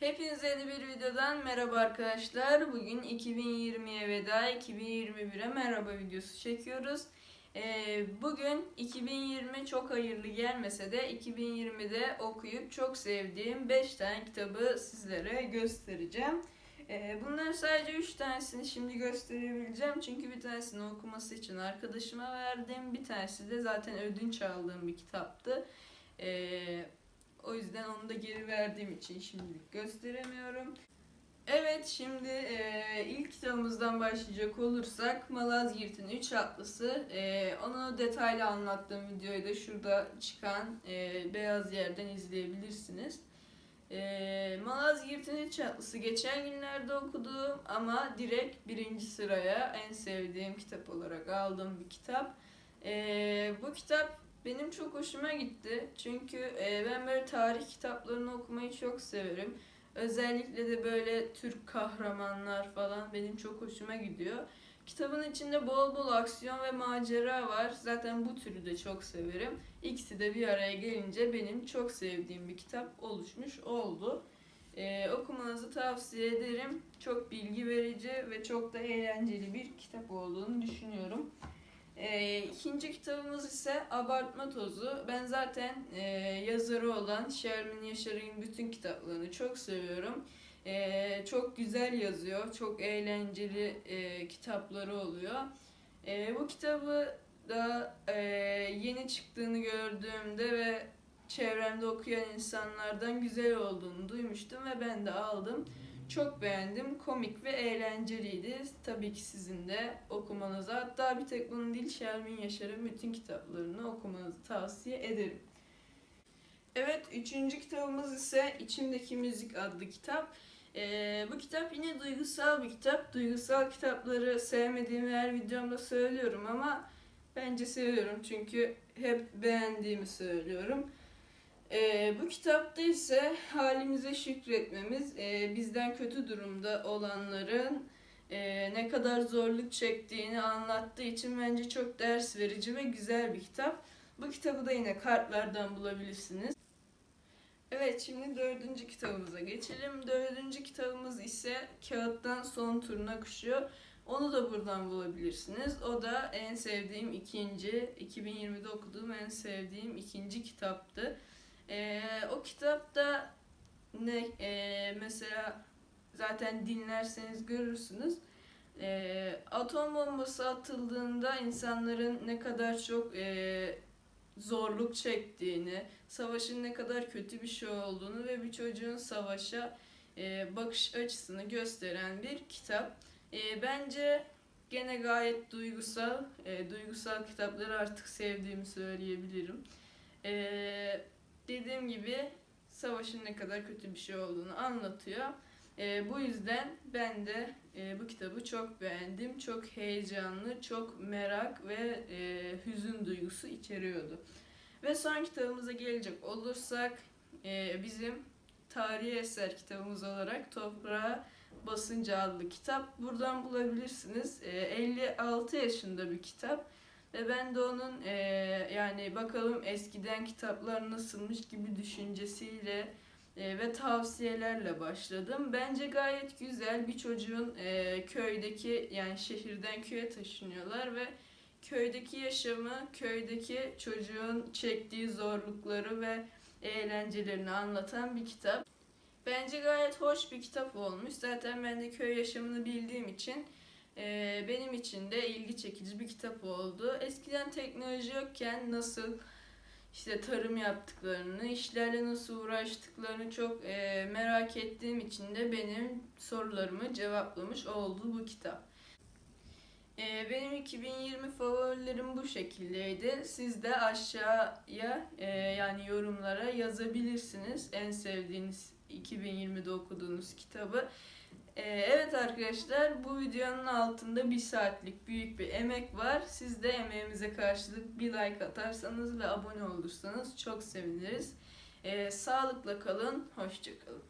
Hepinize yeni bir videodan merhaba arkadaşlar. Bugün 2020'ye veda, 2021'e merhaba videosu çekiyoruz. Ee, bugün 2020 çok hayırlı gelmese de 2020'de okuyup çok sevdiğim 5 tane kitabı sizlere göstereceğim. Ee, bunların sadece 3 tanesini şimdi gösterebileceğim. Çünkü bir tanesini okuması için arkadaşıma verdim. Bir tanesi de zaten ödünç aldığım bir kitaptı. Ee, onu da geri verdiğim için şimdilik gösteremiyorum. Evet şimdi e, ilk kitabımızdan başlayacak olursak Malazgirt'in 3 atlısı. E, onu detaylı anlattığım videoyu da şurada çıkan e, beyaz yerden izleyebilirsiniz. E, Malazgirt'in 3 atlısı geçen günlerde okuduğum ama direkt birinci sıraya en sevdiğim kitap olarak aldığım bir kitap. E, bu kitap benim çok hoşuma gitti. Çünkü e, ben böyle tarih kitaplarını okumayı çok severim. Özellikle de böyle Türk kahramanlar falan benim çok hoşuma gidiyor. Kitabın içinde bol bol aksiyon ve macera var. Zaten bu türü de çok severim. İkisi de bir araya gelince benim çok sevdiğim bir kitap oluşmuş oldu. Ee, okumanızı tavsiye ederim. Çok bilgi verici ve çok da eğlenceli bir kitap olduğunu düşünüyorum. E, ikinci kitabımız ise Abartma Tozu. Ben zaten e, yazarı olan Şermin Yaşar'ın bütün kitaplarını çok seviyorum. E, çok güzel yazıyor, çok eğlenceli e, kitapları oluyor. E, bu kitabı da e, yeni çıktığını gördüğümde ve çevremde okuyan insanlardan güzel olduğunu duymuştum ve ben de aldım. Çok beğendim. Komik ve eğlenceliydi. Tabii ki sizin de okumanızı hatta bir tek bunun değil Şermin Yaşar'ın bütün kitaplarını okumanızı tavsiye ederim. Evet, üçüncü kitabımız ise İçimdeki Müzik adlı kitap. Ee, bu kitap yine duygusal bir kitap. Duygusal kitapları sevmediğimi her videomda söylüyorum ama bence seviyorum çünkü hep beğendiğimi söylüyorum. Ee, bu kitapta ise halimize şükretmemiz, e, bizden kötü durumda olanların e, ne kadar zorluk çektiğini anlattığı için bence çok ders verici ve güzel bir kitap. Bu kitabı da yine kartlardan bulabilirsiniz. Evet şimdi dördüncü kitabımıza geçelim. Dördüncü kitabımız ise Kağıttan Son Turuna Kuşu. Onu da buradan bulabilirsiniz. O da en sevdiğim ikinci, 2020'de okuduğum en sevdiğim ikinci kitaptı. Ee, o kitapta ne e, mesela zaten dinlerseniz görürsünüz. E, atom bombası atıldığında insanların ne kadar çok e, zorluk çektiğini, savaşın ne kadar kötü bir şey olduğunu ve bir çocuğun savaşa e, bakış açısını gösteren bir kitap. E, bence gene gayet duygusal, e, duygusal kitapları artık sevdiğimi söyleyebilirim. E, dediğim gibi savaşın ne kadar kötü bir şey olduğunu anlatıyor. E, bu yüzden ben de e, bu kitabı çok beğendim. Çok heyecanlı, çok merak ve e, hüzün duygusu içeriyordu. Ve son kitabımıza gelecek olursak e, bizim tarihi eser kitabımız olarak Toprağa Basınca adlı kitap. Buradan bulabilirsiniz. E, 56 yaşında bir kitap. Ve ben de onun e, yani bakalım eskiden kitaplar nasılmış gibi düşüncesiyle e, ve tavsiyelerle başladım. Bence gayet güzel bir çocuğun e, köydeki yani şehirden köye taşınıyorlar ve köydeki yaşamı, köydeki çocuğun çektiği zorlukları ve eğlencelerini anlatan bir kitap. Bence gayet hoş bir kitap olmuş. Zaten ben de köy yaşamını bildiğim için e, benim için de ilgi çekici bir kitap oldu. Eskiden teknoloji yokken nasıl işte tarım yaptıklarını, işlerle nasıl uğraştıklarını çok e, merak ettiğim için de benim sorularımı cevaplamış oldu bu kitap. E, benim 2020 favorilerim bu şekildeydi. Siz de aşağıya e, yani yorumlara yazabilirsiniz en sevdiğiniz 2020'de okuduğunuz kitabı. Ee, evet arkadaşlar bu videonun altında bir saatlik büyük bir emek var. Siz de emeğimize karşılık bir like atarsanız ve abone olursanız çok seviniriz. Ee, sağlıkla kalın, hoşçakalın.